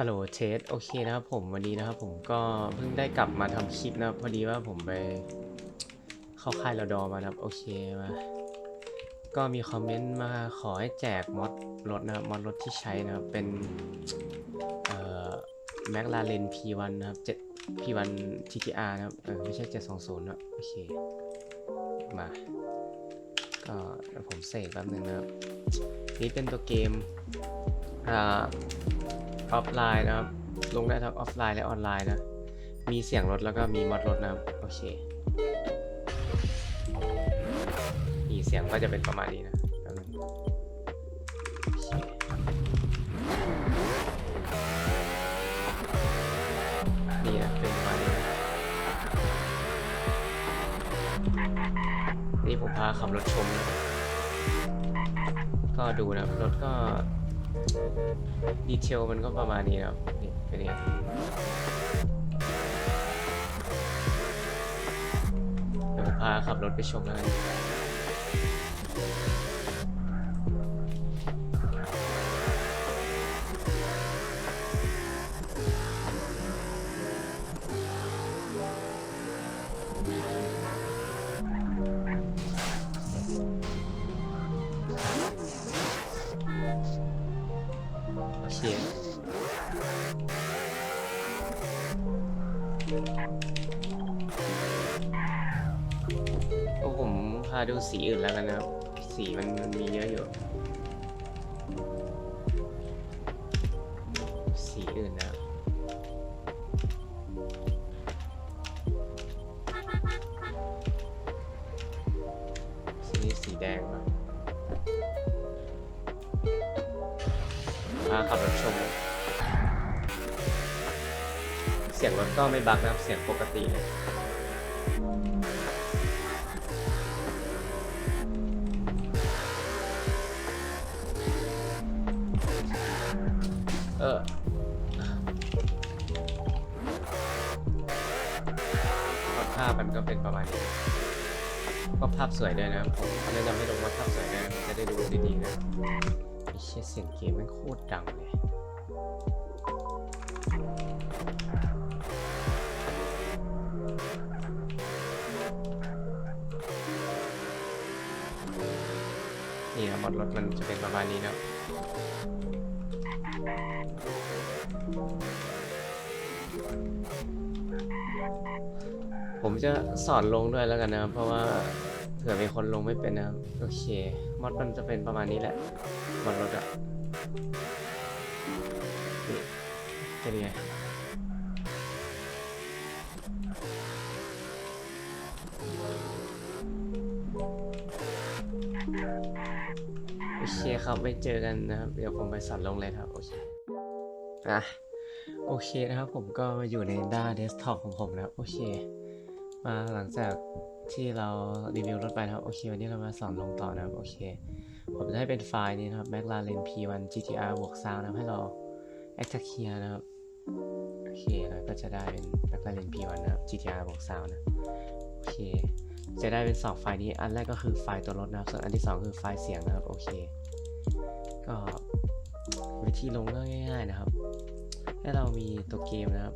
ฮัลโหลเชสโอเคนะครับผมวันนี้นะครับผมก็เพิ่งได้กลับมาทำคลิปนะพอดีว่าผมไปเข้าค่ายรอดอมานะครับโอเคมาก็มีคอมเมนต์มาขอให้แจกมอดรถนะครับมอดรถที่ใช้นะครับเป็นเอ่อแมคลาเรน P1 นะครับ7 P1 TTR นะครับเออไม่ใช่ 720นะโอเคมาก็ผมเสกแป๊บนึงนะครับนี่เป็นตัวเกมอ่า ออฟไลน์นะครับ ลงได้ทั้งออฟไลน์และออนไลน์นะ มีเสียงรถแล้วก็มีมอดรถนะครับ โอเคนี่เสียงก็จะเป็นประมาณนี้นะนี่นะเป็นประมาณนี้นะนี่ผมพาขับรถชมนะก็ดูนะรถก็ ดีเทลมันก็ประมาณนี้ครับนี่เป็นยังไงเดี๋ยวผมพาขับรถไปชมแล้วกัน เคโอ้ผมพาดูสีอื่นแล้วกันนะครับ สีมันมันมีเยอะอยู่ สีอื่นนะสีสีแดงป่ะ พาขับรถชม เสียงรถก็ไม่บักนะครับ เสียงปกติเลยเออภาพมันก็เป็นประมาณนี้ก็ภาพสวยด้วยนะผมแนะนำให้ลงว่าภาพสวยด้วยนะจะได้ดูดีๆนะ เชี่ยเสียงเกมมันโคตรดังเลยนี่นะมอดรถมันจะเป็นประมาณนี้นะผมจะสอนลงด้วยแล้วกันนะครับเพราะว่าเผื่อมีคนลงไม่เป็นนะครับโอเค มอดมันจะเป็นประมาณนี้แหละ มอดรถอะนี่เป็นไงโอเคครับไว้เจอกันนะครับ เดี๋ยวผมไปสอนลงเลยครับ โอเคอะโอเคนะครับผมก็มาอยู่ในด้านเดสก์ท็อปของผมนะครับ โอเค มาหลังจากที่เรารีวิวรถไปนะครับ โอเค วันนี้เรามาสอนลงต่อนะครับ โอเค ผมจะให้เป็นไฟล์นี้นะครับ McLaren P1 GTR บวก Sound นะครับให้เรา extract clear นะครับ โอเคแล้วก็จะได้เป็น McLaren P1 นะครับ GTR บวก Sound นะ โอเค จะได้เป็น 2 ไฟล์นี้ อันแรกก็คือไฟล์ตัวรถนะครับ ส่วนอันที่ 2 คือไฟล์เสียงนะครับ โอเค ก็วิธีลงก็ง่าย ๆนะครับ ให้เรามีตัวเกมนะครับ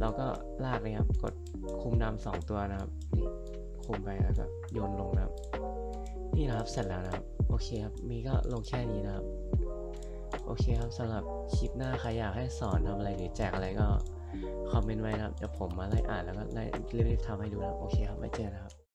เราก็ลากเลยครับ กดคุมนำสองตัวนะครับ นี่คุมไปแล้วก็โยนลงนะครับ นี่นะครับ เสร็จแล้วนะครับ โอเคครับ มีก็ลงแค่นี้นะครับ โอเคครับสำหรับคลิปหน้าใครอยากให้สอนทำอะไรหรือแจกอะไรก็คอมเมนต์ไว้นะครับ เดี๋ยวผมมาไล่อ่านแล้วก็ไล่รีบๆทำให้ดูนะโอเคครับไว้เจอนะครับ